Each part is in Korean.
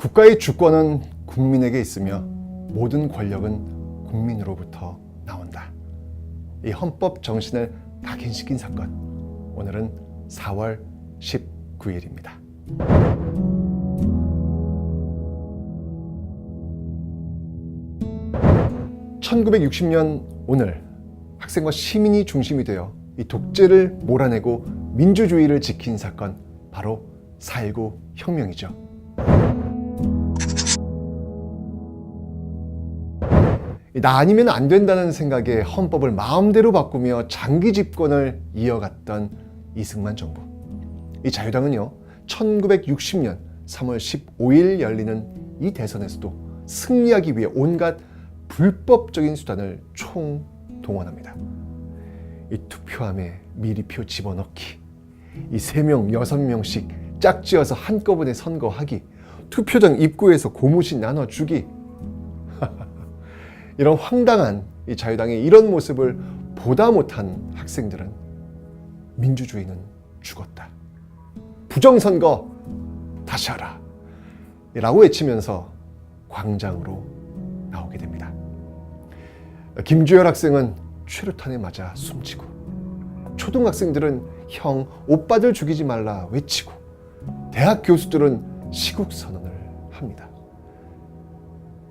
국가의 주권은 국민에게 있으며 모든 권력은 국민으로부터 나온다. 이 헌법 정신을 각인시킨 사건. 오늘은 4월 19일입니다. 1960년 오늘 학생과 시민이 중심이 되어 이 독재를 몰아내고 민주주의를 지킨 사건 바로 4.19 혁명이죠. 나 아니면 안 된다는 생각에 헌법을 마음대로 바꾸며 장기 집권을 이어갔던 이승만 정부. 이 자유당은요, 1960년 3월 15일 열리는 이 대선에서도 승리하기 위해 온갖 불법적인 수단을 총동원합니다. 이 투표함에 미리표 집어넣기, 이세명 여섯 명씩 짝지어서 한꺼번에 선거하기, 투표장 입구에서 고무신 나눠주기, 이런 황당한 이 자유당의 이런 모습을 보다 못한 학생들은 민주주의는 죽었다. 부정선거 다시 하라. 라고 외치면서 광장으로 나오게 됩니다. 김주열 학생은 최루탄에 맞아 숨지고 초등학생들은 형 오빠들 죽이지 말라 외치고 대학 교수들은 시국 선언을 합니다.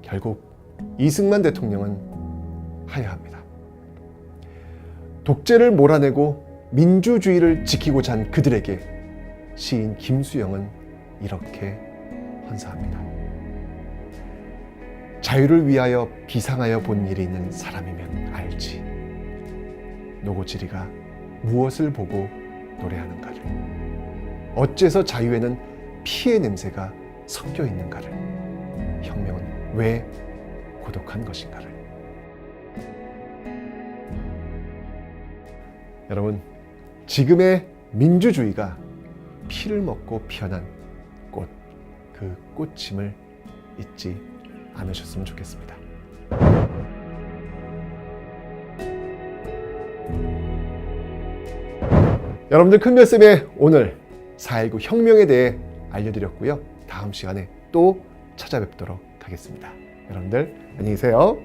결국 이승만 대통령은 하야합니다. 독재를 몰아내고 민주주의를 지키고자 한 그들에게 시인 김수영은 이렇게 헌사합니다. 자유를 위하여 비상하여 본 일이 있는 사람이면 알지. 노고지리가 무엇을 보고 노래하는가를. 어째서 자유에는 피의 냄새가 섞여 있는가를. 혁명은 왜 고독한 것인가를. 여러분, 지금의 민주주의가 피를 먹고 피어난 꽃, 그 꽃임을 잊지 않으셨으면 좋겠습니다. 여러분들 큰 별쌤의 오늘 4.19 혁명에 대해 알려드렸고요. 다음 시간에 또 찾아뵙도록 하겠습니다. 여러분들 안녕히 계세요.